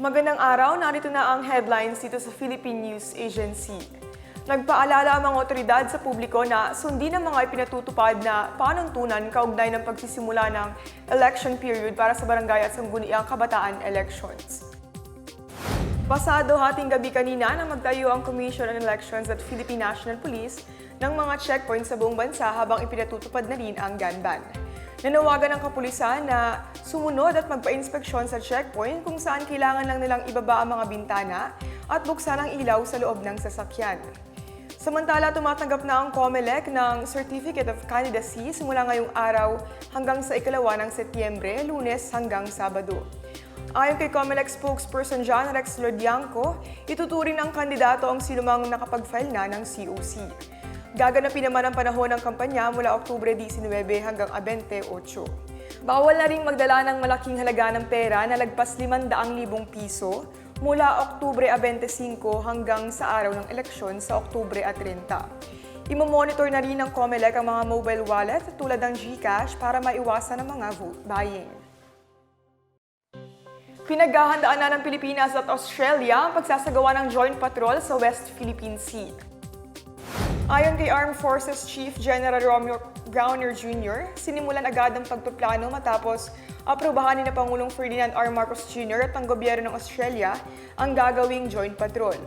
Magandang araw, narito na ang headlines dito sa Philippine News Agency. Nagpaalala ang mga otoridad sa publiko na sundin ang mga ipinatutupad na panuntunan kaugnay ng pagsisimula ng election period para sa barangay at sangguniang kabataan elections. Pasado hating gabi kanina nang magtayo ang Commission on Elections at Philippine National Police ng mga checkpoints sa buong bansa habang ipinatutupad na rin ang gun ban. Nanawagan ng kapulisan na sumunod at magpa-inspeksyon sa checkpoint kung saan kailangan lang nilang ibaba ang mga bintana at buksan ang ilaw sa loob ng sasakyan. Samantala, tumatanggap na ang COMELEC ng Certificate of Candidacy simula ngayong araw hanggang sa ikalawa ng Setyembre, lunes hanggang Sabado. Ayon kay COMELEC spokesperson John Rex Lodianco, ituturing ng kandidato ang sinumang nakapag-file na ng COC. Gaganapin naman ang panahon ng kampanya mula Oktubre 19 hanggang 28. Bawal na ring magdala ng malaking halaga ng pera na lagpas 500,000 piso mula Oktubre 25 hanggang sa araw ng eleksyon sa Oktubre 30. Imo-monitor na rin ng COMELEC ang mga mobile wallet tulad ng GCash para maiwasan ang mga vote buying. Pinaghahandaan na ng Pilipinas at Australia ang pagsasagawa ng joint patrol sa West Philippine Sea. Ayon kay Armed Forces Chief General Romeo Browner Jr., sinimulan agad ang pagpaplano matapos aprobahan ni na Pangulong Ferdinand R. Marcos Jr. at ang gobyerno ng Australia ang gagawing joint patrol.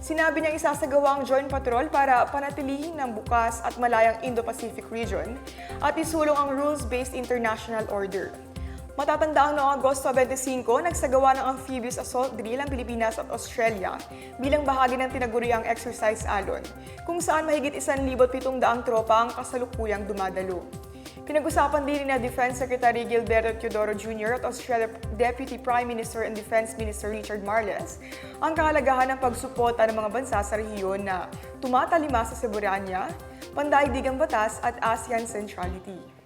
Sinabi niyang isasagawa ang joint patrol para panatilihin ng bukas at malayang Indo-Pacific region at isulong ang rules-based international order. Matatanda ang noong Agosto 25, nagsagawa ng amphibious assault drill ang Pilipinas at Australia bilang bahagi ng tinaguriang exercise alon, kung saan mahigit 1,700 tropa ang kasalukuyang dumadalo. Pinag-usapan din ni Defense Secretary Gilberto Teodoro Jr. at Australia Deputy Prime Minister and Defense Minister Richard Marles ang kahalagahan ng pagsuporta ng mga bansa sa rehiyon na tumatalima sa soberanya, pandaigdigang batas at ASEAN centrality.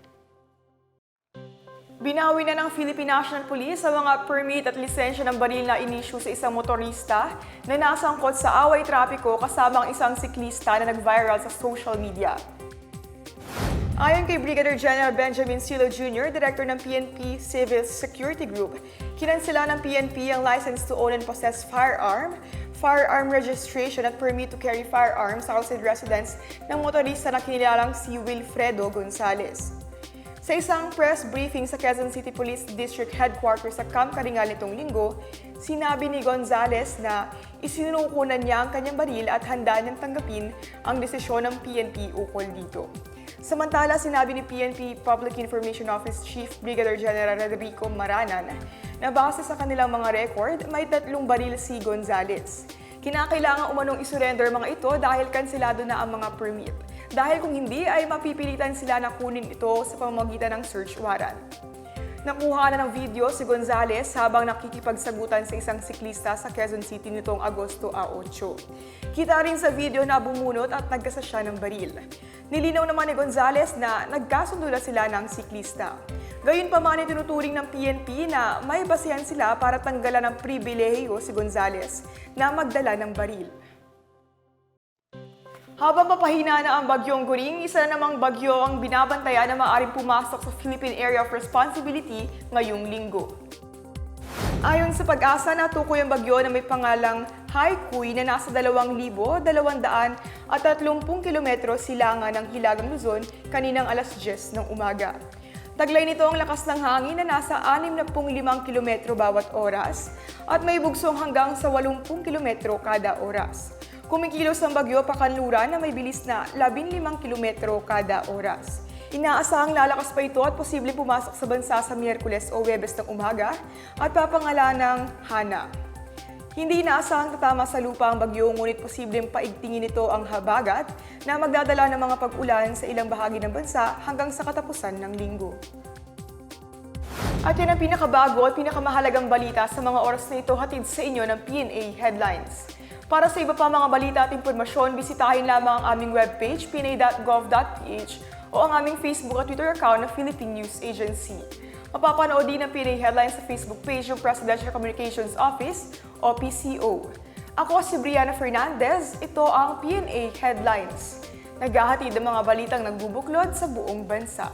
Binawi na ng Philippine National Police ang mga permit at lisensya ng baril na inisyu sa isang motorista na nasangkot sa away trapiko kasama ang isang siklista na nag-viral sa social media. Ayon kay Brigadier General Benjamin Silo Jr., Director ng PNP Civil Security Group, kinansela ng PNP ang license to own and possess firearm, firearm registration at permit to carry firearms outside residence ng motorista na kinilalang si Wilfredo Gonzalez. Sa isang press briefing sa Quezon City Police District Headquarters sa Camp Karingal nitong linggo, sinabi ni Gonzales na isinukunan niya ang kanyang baril at handa niyang tanggapin ang desisyon ng PNP ukol dito. Samantala, sinabi ni PNP Public Information Office Chief Brigadier General Rodrigo Maranan na base sa kanilang mga record, may tatlong baril si Gonzales. Kinakailangan umanong isurrender mga ito dahil kansilado na ang mga permit. Dahil kung hindi ay mapipilitan sila na kunin ito sa pamamagitan ng search warrant. Nakuha na ng video si Gonzales habang nakikipagsagutan sa isang siklista sa Quezon City nitong Agosto a 8. Kita rin sa video na bumunot at nagkasa siya ng baril. Nilinaw naman ni Gonzales na nagkasundo na sila ng siklista. Gayunpaman ay tinuturing ng PNP na may basehan sila para tanggalan ng pribilehiyo si Gonzales na magdala ng baril. Habang papahina na ang bagyong Guring, isa na namang bagyo ang binabantayan na maaaring pumasok sa Philippine Area of Responsibility ngayong linggo. Ayon sa pag-asa, natukoy ang bagyo na may pangalang Haikui na nasa 2,200 at 30 kilometro silangan ng Hilagang Luzon kaninang alas 10 ng umaga. Taglay nito ang lakas ng hangin na nasa 65 kilometro bawat oras at may bugsong hanggang sa 80 kilometro kada oras. Kumikilos ang bagyo pakanluran na may bilis na 15 kilometro kada oras. Inaasahang lalakas pa ito at posibleng pumasok sa bansa sa Miyerkules o Webes ng umaga at papangalan ng Hana. Hindi inaasahang tatama sa lupa ang bagyo ngunit posibleng paigtingin nito ang habagat na magdadala ng mga pag-ulan sa ilang bahagi ng bansa hanggang sa katapusan ng linggo. At yan ang pinakabago at pinakamahalagang balita sa mga oras na ito hatid sa inyo ng PNA Headlines. Para sa iba pa mga balita at impormasyon, bisitahin lamang ang aming webpage pna.gov.ph o ang aming Facebook at Twitter account na Philippine News Agency. Mapapanood din ang PNA Headlines sa Facebook page ng Presidential Communications Office o PCO. Ako si Brianna Fernandez, ito ang PNA Headlines. Naghahatid ng mga balitang nagbubuklod sa buong bansa.